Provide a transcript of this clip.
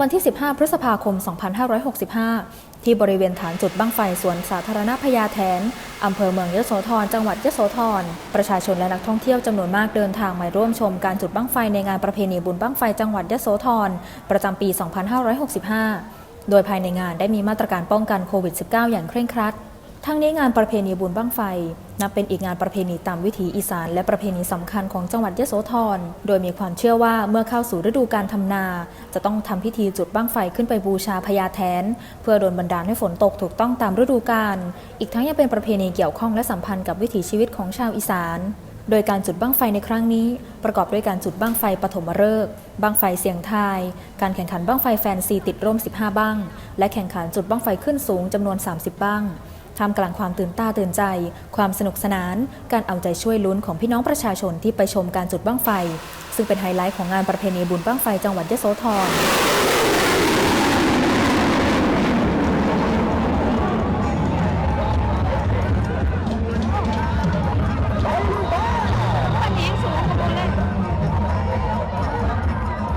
วันที่ 15 พฤษภาคม 2565 ที่บริเวณฐานจุดบั้งไฟสวนสาธารณพญาแทน อำเภอเมืองยโสธร จังหวัดยโสธร ประชาชนและนักท่องเที่ยวจำนวนมากเดินทางมาร่วมชมการจุดบั้งไฟในงานประเพณีบุญบั้งไฟจังหวัดยโสธร ประจำปี 2565 โดยภายในงานได้มีมาตรการป้องกันโควิด -19 อย่างเคร่งครัด ทั้งนี้งานประเพณีบุญบั้งไฟ นับเป็นอีกงานประเพณีตามวิถีอีสานและประเพณีสำคัญของจังหวัดยโสธร โดยมีความเชื่อว่าเมื่อเข้าสู่ฤดูการทำนา จะต้องทำพิธีจุดบั้งไฟขึ้นไปบูชาพญาแทน เพื่อโดนบันดาลให้ฝนตกถูกต้องตามฤดูกาล อีกทั้งยังเป็นประเพณีเกี่ยวข้องและสัมพันธ์กับวิถีชีวิตของชาวอีสานโดยการจุดบั้งไฟในครั้งนี้ ประกอบด้วยการจุดบั้งไฟปฐมฤกษ์บั้งไฟเสียงทาย การแข่งขันบั้งไฟแฟนซีติดร่ม 15 บั้ง และแข่งขันจุดบั้งไฟขึ้นสูงจำนวน 30 บั้ง ท่ามกลางความตื่นตาตื่นใจ ความสนุกสนาน การเอาใจช่วยลุ้นของพี่น้องประชาชนที่ไปชมการจุดบั้งไฟ ซึ่งเป็นไฮไลท์ของงานประเพณีบุญบั้งไฟจังหวัดยะโสธร